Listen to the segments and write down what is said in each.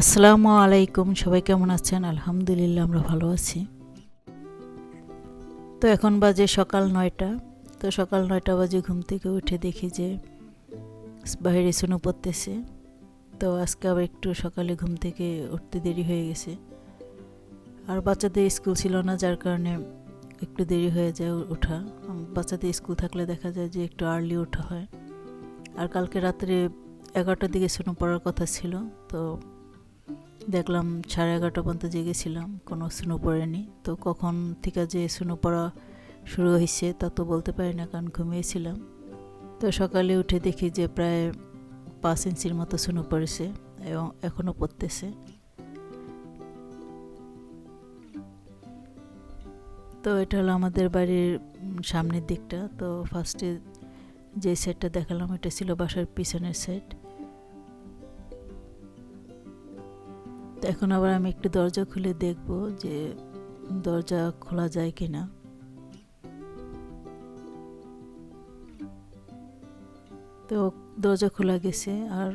আসসালামু আলাইকুম, সবাই কেমন আছেন? আলহামদুলিল্লাহ, আমরা ভালো আছি। তো এখন বাজে সকাল নয়টা। তো সকাল নয়টা বাজে ঘুম থেকে উঠে দেখি যে বাইরে শুনো পড়তেছে। তো আজকে আবার একটু সকালে ঘুম থেকে উঠতে দেরি হয়ে গেছে। আর বাচ্চাদের স্কুল ছিল না, যার কারণে একটু দেরি হয়ে যায় ওঠা। বাচ্চাদের স্কুল থাকলে দেখা যায় যে একটু আর্লি ওঠা হয়। আর কালকে রাত্রে এগারোটার দিকে শুনো পড়ার কথা ছিল। তো দেখলাম সাড়ে এগারোটা পর্যন্ত জেগেছিলাম, কোনো স্নো পড়েনি। তো কখন থেকে যে স্নো পড়া শুরু হয়েছে তা তো বলতে পারি না, কারণ ঘুমিয়েছিলাম। তো সকালে উঠে দেখি যে প্রায় পাঁচ ইঞ্চির মতো স্নো পড়েছে এবং এখনও পড়তেছে। তো এটা হলো আমাদের বাড়ির সামনের দিকটা। তো ফার্স্টে যে সেটটা দেখালাম, এটা ছিল বাসার পিছনের সেট তো এখন আবার আমি একটু দরজা খুলে দেখব যে দরজা খোলা যায় কি না তো দরজা খোলা গেছে আর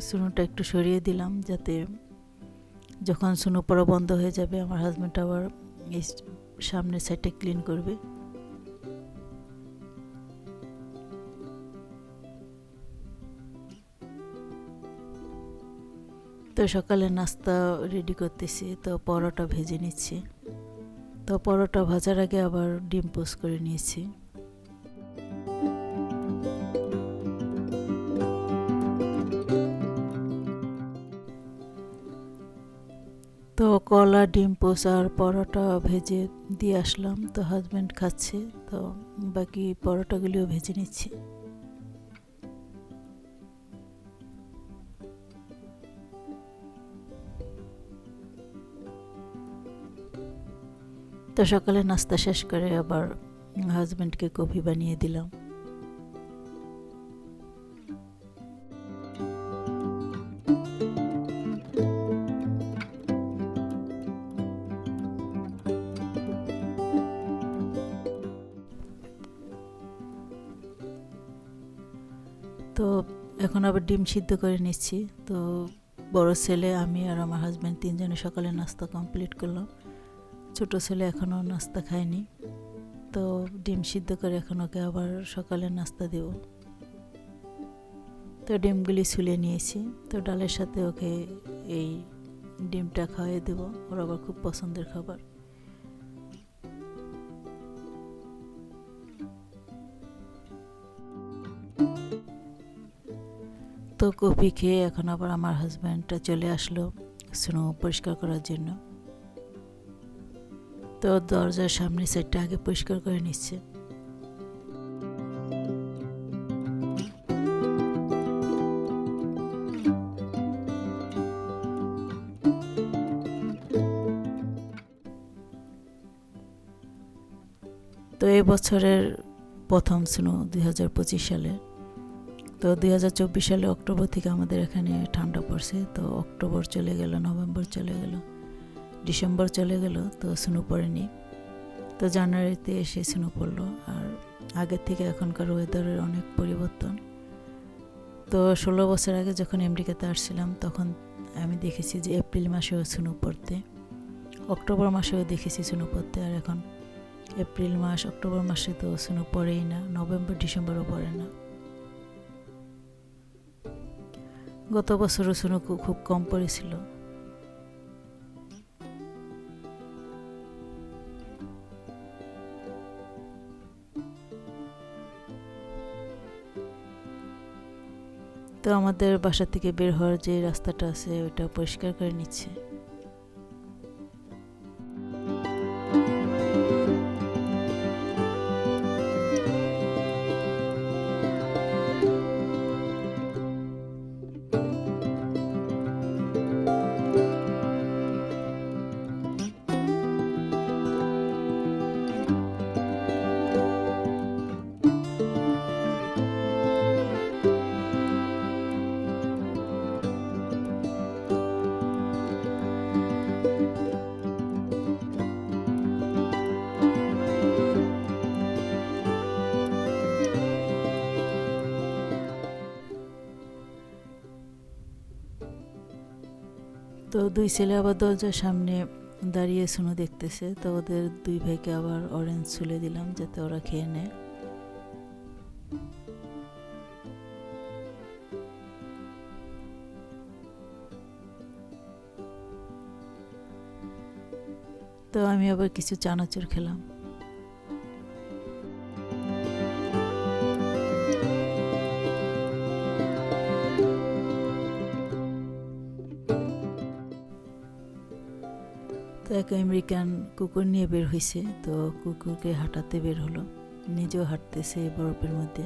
সুনোটা একটু সরিয়ে দিলাম যাতে যখন সুনো পড়া বন্ধ হয়ে যাবে, আমার হাজব্যান্ড আবার সামনের সাইডটা ক্লিন করবে। তো সকালে নাস্তা রেডি করতেছি, তো পরোটা ভেজে নিচ্ছি। তো পরোটা ভাজার আগে আবার ডিম পোস্ট করে নিয়েছি। তো কলা, ডিম পোস্ট আর পরোটা ভেজে দিয়ে আসলাম, তো হাজব্যান্ড খাচ্ছে, তো বাকি পরোটাগুলিও ভেজে নিচ্ছি। তো সকালে নাস্তা শেষ করে আবার হাজব্যান্ডকে কফি বানিয়ে দিলাম। তো এখন আবার ডিম সিদ্ধ করে নিচ্ছি। তো বড় ছেলে, আমি আর আমার হাজব্যান্ড তিনজনে সকালে নাস্তা কমপ্লিট করলাম। ছোট ছেলে এখনও নাস্তা খায়নি, তো ডিম সিদ্ধ করে এখন ওকে আবার সকালে নাস্তা দেব। তো ডিমগুলি ছুলে নিয়েছি, তো ডালের সাথে ওকে এই ডিমটা খাওয়াই দেবো, ওর আবার খুব পছন্দের খাবার। তো কফি খেয়ে এখন আবার আমার হাজব্যান্ডটা চলে আসলো, স্নো পরিষ্কার করার জন্য। তো দরজার সামনে সাইডটা আগে পরিষ্কার করে নিচ্ছে। তো এই বছরের প্রথম স্নো দুই হাজার পঁচিশ সালে। তো দুই হাজার চব্বিশ সালে অক্টোবর থেকে আমাদের এখানে ঠান্ডা পড়ছে, তো অক্টোবর চলে গেল, নভেম্বর চলে গেল। ডিসেম্বর চলে গেল, তো স্নো পড়েনি। তো জানুয়ারিতে এসে স্নো পড়ল, আর আগের থেকে এখনকার ওয়েদারের অনেক পরিবর্তন। তো ষোলো বছর আগে যখন আমেরিকাতে আসছিলাম, তখন আমি দেখেছি যে এপ্রিল মাসেও স্নো পড়তে, অক্টোবর মাসেও দেখেছি স্নো পড়তে, আর এখন এপ্রিল মাস, অক্টোবর মাসে তো স্নো পড়েই না, নভেম্বর, ডিসেম্বরও পড়ে না। গত বছরও স্নো খুব কম পড়েছিল। তো আমাদের বাসা থেকে বের হওয়ার যে রাস্তাটা আছে ওটা পরিষ্কার করে নিচ্ছে। দুই ছেলে আবার দরজার সামনে দাঁড়িয়ে শুনো দেখতেছে, তো ওদের দুই ভাইকে আবার অরেঞ্জ ছুলে দিলাম যাতে ওরা খেয়ে নেয়। তো আমি আবার কিছু চানাচুর খেলাম। আমেরিকান কুকুর নিয়ে বের হয়েছে, তো কুকুরকে হাঁটাতে বের হলো। নিজেও হাঁটতেছে বরফের মধ্যে।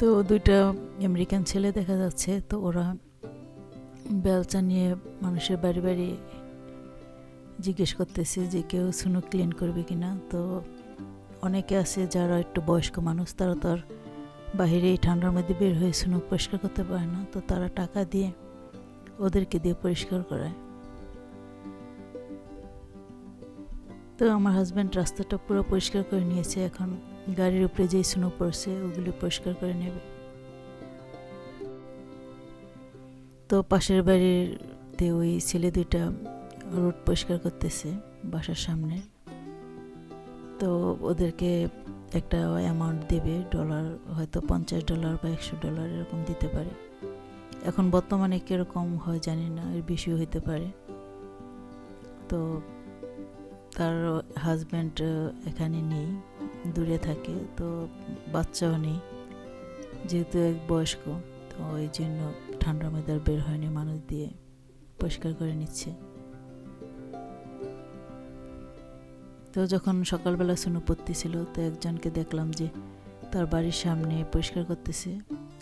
তো দুইটা আমেরিকান ছেলে দেখা যাচ্ছে, তো ওরা বেলচা নিয়ে মানুষের বাড়ি বাড়ি জিজ্ঞেস করতেছে যে কেউ সুনু ক্লিন করবে কিনা। তো অনেকে আছে যারা একটু বয়স্ক মানুষ, তারা তো আর বাহিরে ঠান্ডার মধ্যে বের হয়ে সুনুক পরিষ্কার করতে পারে না। তো তারা টাকা দিয়ে ওদেরকে দিয়ে পরিষ্কার করায়। তো আমার হাজব্যান্ড রাস্তাটা পুরো পরিষ্কার করে নিয়েছে। এখন গাড়ির উপরে যেই সুনো পড়ছে, ওগুলি পরিষ্কার করে নেবে। তো পাশের বাড়িতে ওই ছেলে দুইটা রোড পরিষ্কার করতেছে বাসার সামনে। তো ওদেরকে একটা অ্যামাউন্ট দেবে ডলার হয়তো পঞ্চাশ ডলার বা একশো ডলার এরকম দিতে পারে। এখন বর্তমানে কীরকম হয় জানি না, এর বেশিও হইতে পারে। তো তার হাজব্যান্ড এখানে নেই, দূরে থাকে, তো বাচ্চাও নেই, যেহেতু এক বয়স্ক, তো ওই জন্য ঠান্ডার মধ্যে আর বের হয়নি, মানুষ দিয়ে পরিষ্কার করে নিচ্ছে। তো যখন সকালবেলা সুনু পড়তে ছিল, তো একজনকে দেখলাম যে তার বাড়ির সামনে পরিষ্কার করতেছে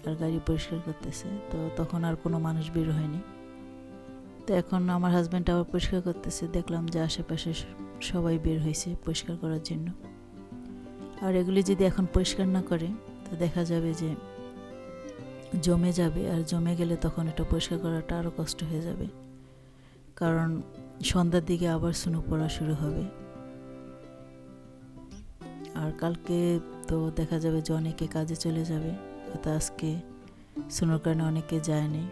আর গাড়ি পরিষ্কার করতেছে। তো তখন আর কোনো মানুষ বের হয়নি। তো এখন আমার হাজব্যান্ড আবার পরিষ্কার করতেছে, দেখলাম যে আশেপাশে সবাই বের হয়েছে পরিষ্কার করার জন্য। আর এগুলি যদি এখন পরিষ্কার না করে, তো দেখা যাবে যে জমে যাবে আর জমে গেলে তখন এটা পরিষ্কার করাটা আরও কষ্ট হয়ে যাবে। কারণ সন্ধ্যার দিকে আবার সুনো পড়া শুরু হবে। আর কালকে তো দেখা যাবে যে অনেকে কাজে চলে যাবে হয়তো আজকে সুনোর কারণে অনেকে যায়নি।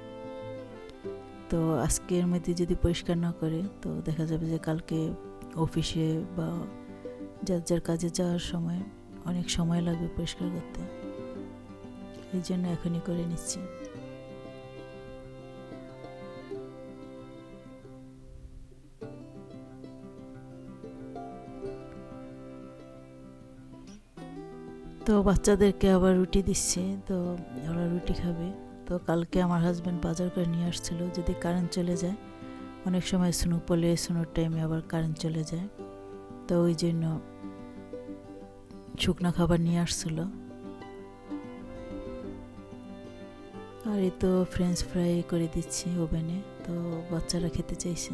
তো আজকের মধ্যে যদি পরিষ্কার না করে, তো দেখা যাবে যে কালকে অফিসে বা যার যার কাজে যাওয়ার সময় অনেক সময় লাগবে পরিষ্কার করতে। এই জন্য এখনই করে নিচ্ছি। তো বাচ্চাদেরকে আবার রুটি দিচ্ছে, তো ওরা রুটি খাবে। তো কালকে আমার হাজব্যান্ড বাজার করে নিয়ে আসছিল, যদি কারেন্ট চলে যায়। অনেক সময় স্নো পড়লে স্নোর টাইমে আবার কারেন্ট চলে যায়। তো ওই জন্য শুকনো খাবার নিয়ে আসছিল। আর এই তো ফ্রেঞ্চ ফ্রাই করে দিচ্ছি ওভেনে তো বাচ্চারা খেতে চাইছে।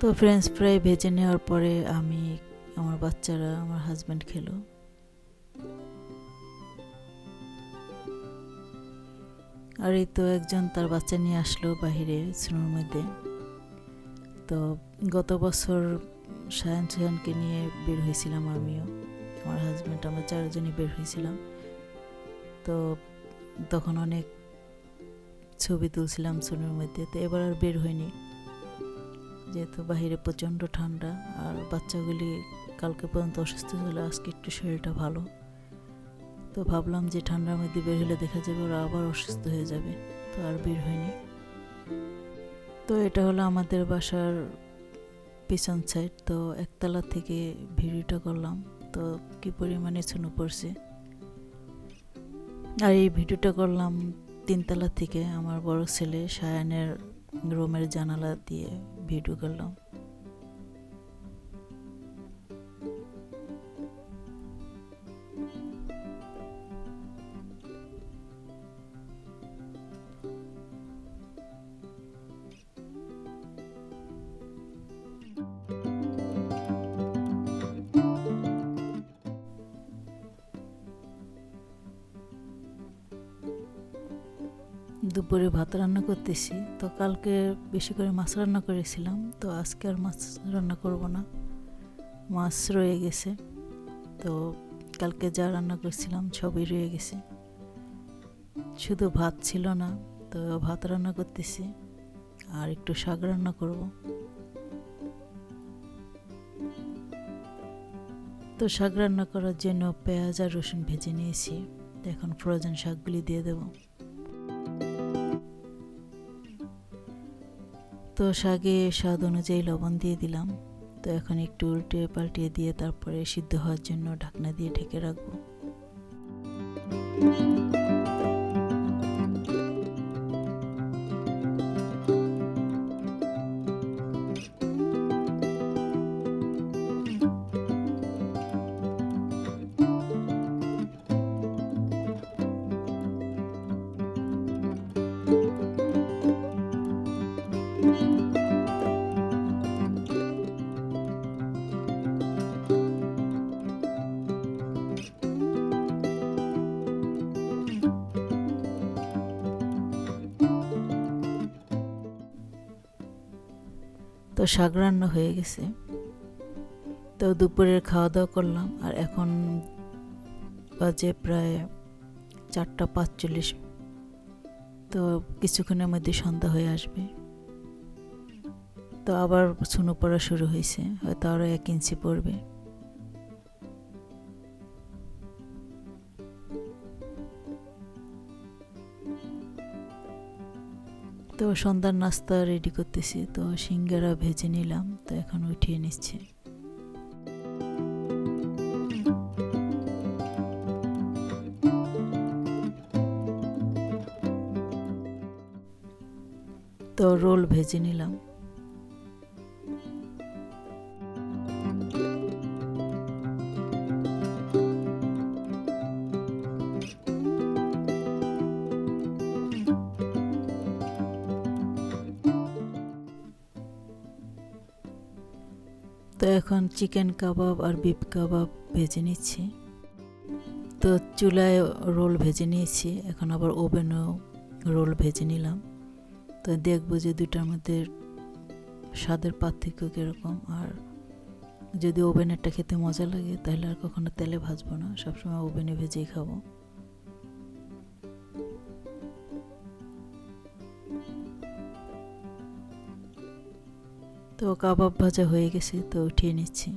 তো ফ্রেঞ্চ ফ্রাই ভেজে নেওয়ার পরে আমি আমার বাচ্চারা, আমার হাজব্যান্ড খেলো। আর এই তো একজন তার বাচ্চা নিয়ে আসলো বাহিরে স্নোর মধ্যে। তো গত বছর সায়ন সায়নকে নিয়ে বের হয়েছিলাম আমিও, আমার হাজব্যান্ড আমরা চারজনই বের হয়েছিলাম। তো তখন অনেক ছবি তুলছিলাম স্নোর মধ্যে, তো এবার আর বের হয়নি। যেহেতু বাহিরে প্রচণ্ড ঠান্ডা, আর বাচ্চাগুলি কালকে পর্যন্ত অসুস্থ ছিল, আজকে একটু শরীরটা ভালো। তো ভাবলাম যে ঠান্ডার মধ্যে বের হলে দেখা যাবে ওরা আবার অসুস্থ হয়ে যাবে, তো আর বের হয়নি। তো এটা হলো আমাদের বাসার পিছন সাইড তো একতলা থেকে ভিডিওটা করলাম, তো কি পরিমাণে ছুনো পড়ছে। আর এই ভিডিওটা করলাম তিনতলা থেকে আমার বড় ছেলে সায়ানের রুমের জানালা দিয়ে ভিডিও করলাম। দুপুরে ভাত রান্না করতেছি। তো কালকে বেশি করে মাছ রান্না করেছিলাম। তো আজকে আর মাছ রান্না করব না। মাছ রয়ে গেছে। তো কালকে যা রান্না করছিলাম সবই রয়ে গেছে। শুধু ভাত ছিল না, তো ভাত রান্না করতেছি। আর একটু শাক রান্না করব। তো শাক রান্না করার জন্য পেঁয়াজ আর রসুন ভেজে নিয়েছি। এখন ফ্রোজেন শাকগুলি দিয়ে দেব। তো শাকে স্বাদ অনুযায়ী লবণ দিয়ে দিলাম। তো এখন একটু উল্টে পাল্টিয়ে দিয়ে তারপরে সিদ্ধ হওয়ার জন্য ঢাকনা দিয়ে ঢেকে রাখব। শাক রান্না হয়ে গেছে। তো দুপুরের খাওয়া দাওয়া করলাম আর এখন বাজে প্রায় চারটা পাঁচচল্লিশ। তো কিছুক্ষণের মধ্যে সন্ধ্যা হয়ে আসবে। তো আবার শুনো পড়া শুরু হয়েছে, হয়তো আরও এক ইঞ্চি পড়বে। তো সন্ধ্যার নাস্তা রেডি করতেছি, তো সিঙ্গারা ভেজে নিলাম, তো এখন উঠিয়ে নিচ্ছি। তো রোল ভেজে নিলাম। তো এখন চিকেন কাবাব আর বিফ কাবাব ভেজে নিচ্ছি। তো চুলায় রোল ভেজে নিয়েছি, এখন আবার ওভেনেও রোল ভেজে নিলাম। তো দেখব যে দুটার মধ্যে স্বাদের পার্থক্য কীরকম, আর যদি ওভেনেরটা খেতে মজা লাগে তাহলে আর কখনো তেলে ভাজবো না, সবসময় ওভেনে ভেজেই খাব। তো কাবাব ভাজা হয়ে গেছে, তো উঠিয়ে নিচ্ছি।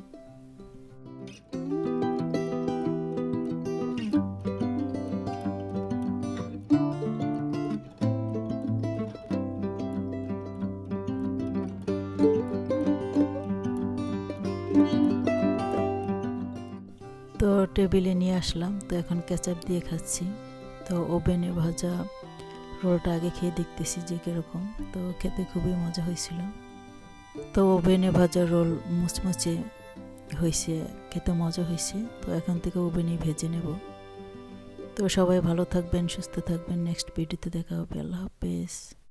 তো টেবিলে নিয়ে আসলাম, তো এখন কেচাপ দিয়ে খাচ্ছি। তো ওভেনে ভাজা রোলটা আগে খেয়ে দেখতেছি যে কীরকম, তো খেতে খুবই মজা হয়েছিল। তো ওভেনে ভাজা রোল মুচমুচে হয়েছে, খেতে মজা হয়েছে, তো এখান থেকে ওভেনে ভেজে নেব। তো সবাই ভালো থাকবেন, সুস্থ থাকবেন, নেক্সট ভিডিওতে দেখা হবে, আল্লাহ হাফেজ।